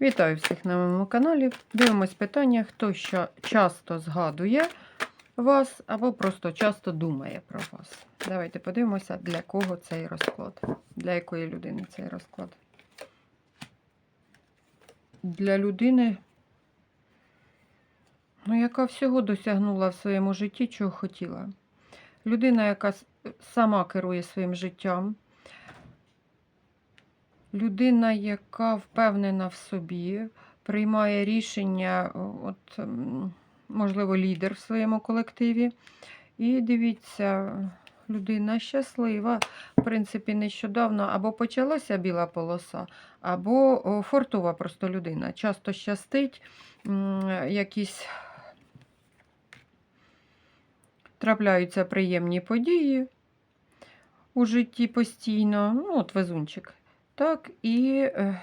Вітаю всіх на моєму каналі. Дивимось питання, хто що часто згадує вас або просто часто думає про вас. Давайте подивимося, для кого цей розклад. Для якої людини цей розклад. Для людини, ну, яка всього досягнула в своєму житті, чого хотіла. Людина, яка сама керує своїм життям. Людина, яка впевнена в собі, приймає рішення, от, можливо, лідер в своєму колективі. І дивіться, людина щаслива. В принципі, нещодавно або почалася біла полоса, або фортова просто людина. Часто щастить, якісь трапляються приємні події у житті постійно. Ну, от везунчик. Так, і е,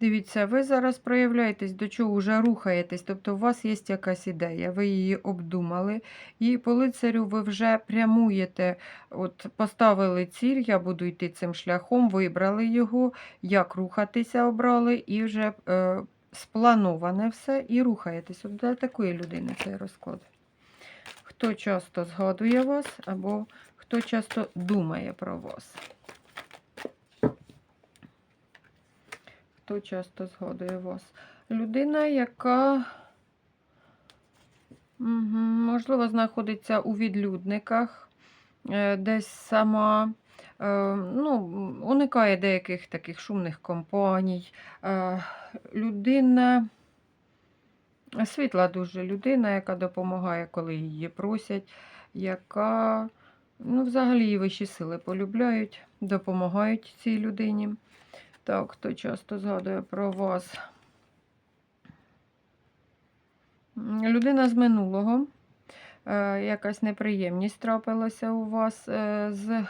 дивіться, ви зараз проявляєтесь, до чого вже рухаєтесь, тобто у вас є якась ідея, ви її обдумали, і по лицарю ви вже прямуєте, от поставили ціль, я буду йти цим шляхом, вибрали його, як рухатися обрали, і вже е, сплановане все, і рухаєтесь. От для такої людини цей розклад. Хто часто згадує вас, або хто часто думає про вас. Хто часто згадує вас? Людина, яка, можливо, знаходиться у відлюдниках, е, десь сама, е, ну, уникає деяких таких шумних компаній. Е, Людина, світла дуже людина, яка допомагає, коли її просять, яка, ну, взагалі її вищі сили полюбляють, допомагають цій людині. Так, хто часто згадує про вас? Людина з минулого. Е, Якась неприємність трапилася у вас е, з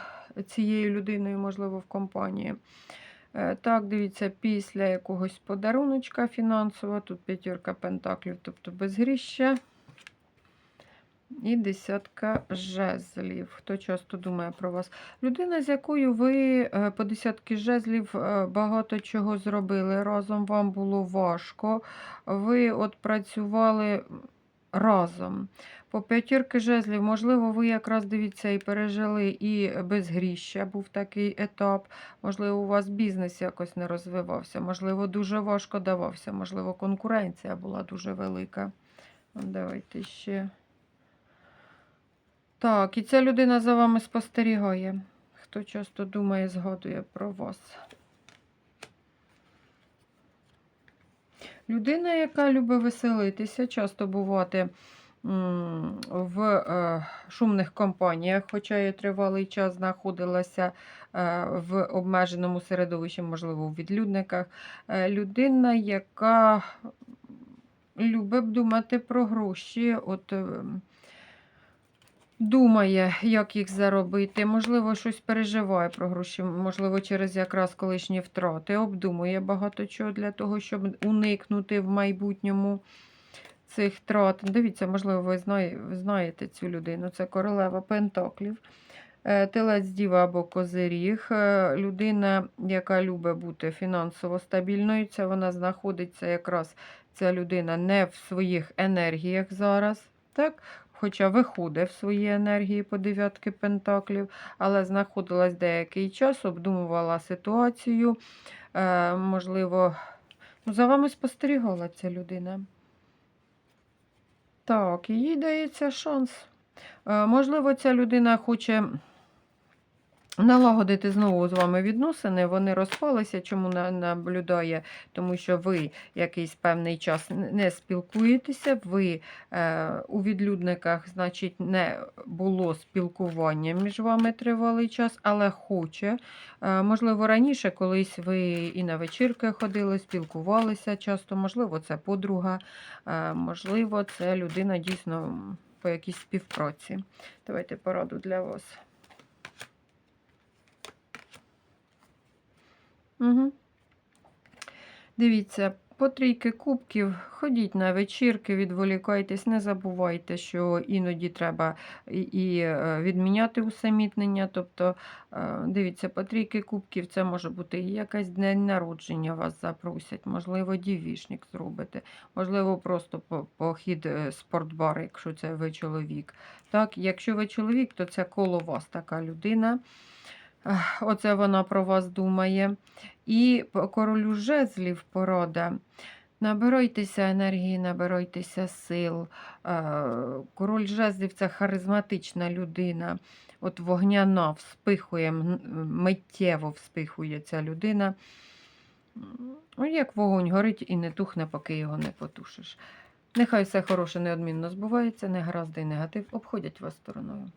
цією людиною, можливо, в компанії. Е, Так, дивіться, після якогось подаруночка фінансового, тут п'ятірка пентаклів, тобто безгріща. І десятка жезлів. Хто часто думає про вас? Людина, з якою ви е, по десятки жезлів е, багато чого зробили. Разом вам було важко. Ви от працювали разом. По п'ятірки жезлів, можливо, ви якраз дивіться і пережили і безгріща був такий етап. Можливо, у вас бізнес якось не розвивався, можливо, дуже важко давався, можливо, конкуренція була дуже велика. Давайте ще. Так, і ця людина за вами спостерігає. Хто часто думає, згадує про вас. Людина, яка любить веселитися, часто бувати в е, шумних компаніях, хоча і тривалий час знаходилася е, в обмеженому середовищі, можливо, у відлюдниках. Е, людина, яка любить думати про гроші. От, е, Думає, як їх заробити, можливо, щось переживає про гроші, можливо, через якраз колишні втрати, обдумує багато чого для того, щоб уникнути в майбутньому цих втрат. Дивіться, можливо, ви знаєте цю людину. Це королева Пентаклів, Е, телець діва або козиріг. Е, Людина, яка любить бути фінансово стабільною, це вона знаходиться якраз ця людина не в своїх енергіях зараз. так? Хоча виходить в свої енергії по дев'ятки пентаклів, але знаходилась деякий час, обдумувала ситуацію. Е, можливо, ну, за вами спостерігала ця людина. Так, їй дається шанс. Е, можливо, ця людина хоче налагодити знову з вами відносини. Вони розпалися, чому наблюдає, тому що ви якийсь певний час не спілкуєтеся, ви е, у відлюдниках, значить, не було спілкування між вами тривалий час, але хоче. Е, можливо, раніше колись ви і на вечірки ходили, спілкувалися часто, можливо, це подруга, е, можливо, це людина дійсно по якійсь співпраці. Давайте пораду для вас. Угу. Дивіться, по трійки кубків, ходіть на вечірки, відволікайтесь, не забувайте, що іноді треба і, е, відміняти усамітнення. Тобто, е, дивіться, по трійки кубків це може бути і якась день народження вас запросять, можливо, дівішник зробите, можливо, просто похід е, спортбар, якщо це ви чоловік. Так, якщо ви чоловік, то це коло вас така людина. Оце вона про вас думає. І королю жезлів порада. Набирайтеся енергії, набирайтеся сил. Е, Король жезлів це харизматична людина. От вогняна вспихує, миттєво вспихує ця людина. Як вогонь горить і не тухне, поки його не потушиш. Нехай все хороше неодмінно збувається, негаразди і негатив обходять вас стороною.